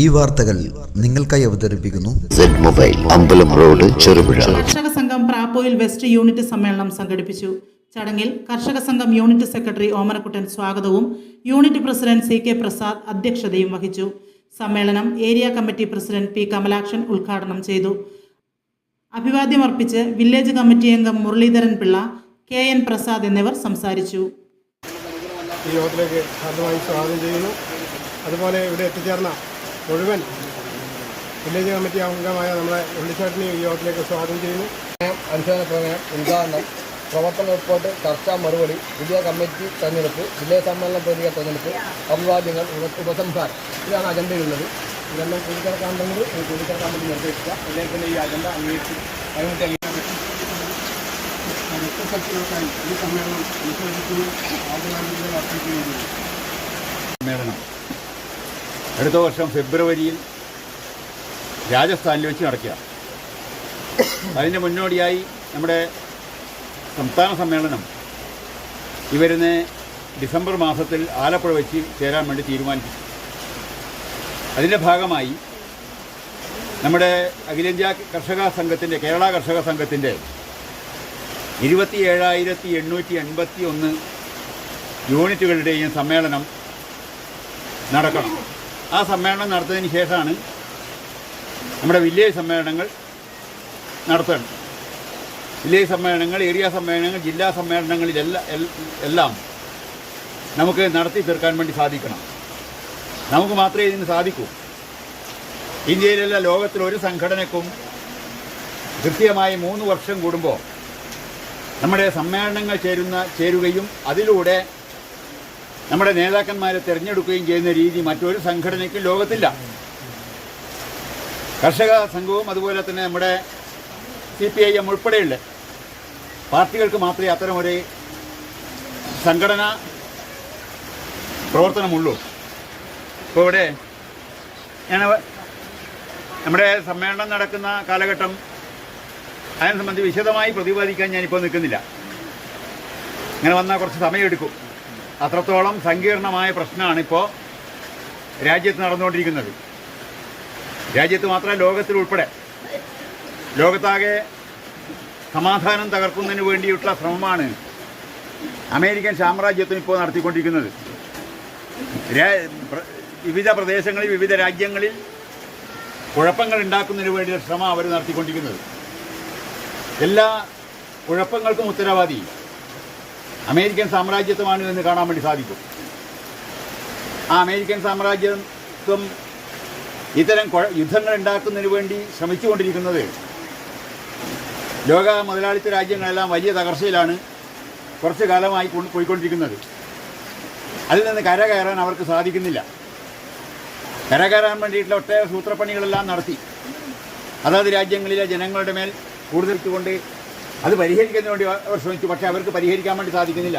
ഈ വാർത്തകൾ നിങ്ങൾക്കായി അവതരിപ്പിക്കുന്നു. മൊബൈൽ അമ്പലം റോഡ് ചെറുപുഴ. കർഷക സംഘം പ്രാപ്പോയിൽ വെസ്റ്റ് യൂണിറ്റ് സമ്മേളനം സംഘടിപ്പിച്ചു. ചടങ്ങിൽ കർഷക സംഘം യൂണിറ്റ് സെക്രട്ടറി ഓമനക്കുട്ടൻ സ്വാഗതവും unit president C K Prasad അധ്യക്ഷതയും വഹിച്ചു. സമ്മേളനം area committee president P Kamalakshan ഉദ്ഘാടനം ചെയ്തു. അഭിവാദ്യമർപ്പിച്ച് വില്ലേജ് കമ്മിറ്റി അംഗം മുരളീധരൻ പിള്ള കെ എൻ പ്രസാദ് എന്നിവർ സംസാരിച്ചു. ഈ യോഗത്തിലേക്ക് സ്വാഗതം ചെയ്യുന്നു. അതുപോലെ ഇവിടെ എത്തിച്ചേർന്ന മുഴുവൻ വില്ലേജ് കമ്മിറ്റി അംഗമായ നമ്മളെ ഉള്ളിച്ചേട്ടനെ ഈ യോഗത്തിലേക്ക് സ്വാഗതം ചെയ്യുന്നു. അനുശോചന പ്രമേയം ഉദ്ഘാടനം പ്രവർത്തന റിപ്പോർട്ട് ചർച്ചാ മറുപടി പുതിയ കമ്മിറ്റി തെരഞ്ഞെടുപ്പ് ജില്ലാ സമ്മേളന പ്രതിക തെരഞ്ഞെടുപ്പ് അഭിവാദ്യങ്ങൾ ഉപസംഹാരം. ഇതാണ് അജണ്ടയിലുള്ളത്. ഇതെല്ലാം കൂടിക്കിടക്കാണ്ടെങ്കിൽ കൂടിക്കിടക്കാൻ വേണ്ടി നിർദ്ദേശിക്കുക തന്നെ ഈ അജണ്ട അംഗീകരിച്ച് അതിനകത്ത് അംഗീകരിക്കും ഈ സമ്മേളനം സമ്മേളനം അടുത്ത വർഷം ഫെബ്രുവരിയിൽ രാജസ്ഥാനിൽ വെച്ച് നടക്കുക. അതിന്റെ മുന്നോടിയായി നമ്മുടെ സംസ്ഥാന സമ്മേളനം ഈ വരുന്ന ഡിസംബർ മാസത്തിൽ ആലപ്പുഴ വെച്ച് ചേരാൻ വേണ്ടി തീരുമാനിച്ചു. അതിന്റെ ഭാഗമായി നമ്മുടെ അഖിലേന്ത്യാ കർഷക സംഘത്തിന്റെ കേരള കർഷക സംഘത്തിന്റെ ഇരുപത്തി ഏഴായിരത്തി എണ്ണൂറ്റി എൺപത്തി ഒന്ന് യൂണിറ്റുകളുടെയും സമ്മേളനം നടക്കണം. ആ സമ്മേളനം നടത്തിയതിന് ശേഷമാണ് നമ്മുടെ വില്ലേജ് സമ്മേളനങ്ങൾ നടത്തണം വില്ലേജ് സമ്മേളനങ്ങൾ ഏരിയ സമ്മേളനങ്ങൾ ജില്ലാ സമ്മേളനങ്ങളിലെല്ലാം എല്ലാം നമുക്ക് നടത്തി തീർക്കാൻ വേണ്ടി സാധിക്കണം. നമുക്ക് മാത്രമേ ഇതിന് സാധിക്കൂ. ഇന്ത്യയിലല്ല ലോകത്തിൽ ഒരു സംഘടനയ്ക്കും കൃത്യമായി മൂന്ന് വർഷം കൂടുമ്പോൾ നമ്മുടെ സമ്മേളനങ്ങൾ ചേരുന്ന ചേരുകയും അതിലൂടെ നമ്മുടെ നേതാക്കന്മാരെ തിരഞ്ഞെടുക്കുകയും ചെയ്യുന്ന രീതി മറ്റൊരു സംഘടനയ്ക്കും ലോകത്തില്ല. കർഷക സംഘവും അതുപോലെ തന്നെ നമ്മുടെ സി പി ഐ എം ഉൾപ്പെടെയുള്ള പാർട്ടികൾക്ക് മാത്രമേ അത്തരമൊരു സംഘടന പ്രവർത്തനമുള്ളൂ. ഇപ്പോൾ ഇവിടെ ഞാൻ നമ്മുടെ സമ്മേളനം നടക്കുന്ന കാലഘട്ടം അതിനെ സംബന്ധിച്ച് വിശദമായി പ്രതിപാദിക്കാൻ ഞാനിപ്പോൾ നിൽക്കുന്നില്ല. ഇങ്ങനെ വന്നാൽ കുറച്ച് സമയമെടുക്കും. അത്രത്തോളം സങ്കീർണമായ പ്രശ്നമാണ് ഇപ്പോൾ രാജ്യത്ത് നടന്നുകൊണ്ടിരിക്കുന്നത്. രാജ്യത്ത് മാത്രമല്ല ലോകത്തിൽ ഉൾപ്പെടെ. ലോകത്താകെ സമാധാനം തകർക്കുന്നതിന് വേണ്ടിയിട്ടുള്ള ശ്രമമാണ് അമേരിക്കൻ സാമ്രാജ്യത്തിന് ഇപ്പോൾ നടത്തിക്കൊണ്ടിരിക്കുന്നത്. വിവിധ പ്രദേശങ്ങളിൽ വിവിധ രാജ്യങ്ങളിൽ കുഴപ്പങ്ങൾ ഉണ്ടാക്കുന്നതിന് വേണ്ടിയുള്ള ശ്രമം അവർ നടത്തിക്കൊണ്ടിരിക്കുന്നത്. എല്ലാ കുഴപ്പങ്ങൾക്കും ഉത്തരവാദി. അമേരിക്കൻ സാമ്രാജ്യത്വമാണ് എന്ന് കാണാൻ വേണ്ടി സാധിക്കും. ആ അമേരിക്കൻ സാമ്രാജ്യത്വം ഇത്തരം യുദ്ധങ്ങൾ ഉണ്ടാക്കുന്നതിന് വേണ്ടി ശ്രമിച്ചുകൊണ്ടിരിക്കുന്നത് ലോക മുതലാളിത്ത രാജ്യങ്ങളെല്ലാം വലിയ തകർച്ചയിലാണ് കുറച്ച് കാലമായി കൊണ്ട് പോയിക്കൊണ്ടിരിക്കുന്നത്. അതിൽ നിന്ന് കരകയറാൻ അവർക്ക് സാധിക്കുന്നില്ല. കരകയറാൻ വേണ്ടിയിട്ടുള്ള ഒട്ടേറെ സൂത്രപ്പണികളെല്ലാം നടത്തി. അതാത് രാജ്യങ്ങളിലെ ജനങ്ങളുടെ മേൽ കൂടുതൽ കൊണ്ട് അത് പരിഹരിക്കുന്നതിന് വേണ്ടി അവർ ശ്രമിച്ചു. പക്ഷേ അവർക്ക് പരിഹരിക്കാൻ വേണ്ടി സാധിക്കുന്നില്ല.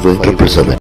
triple seven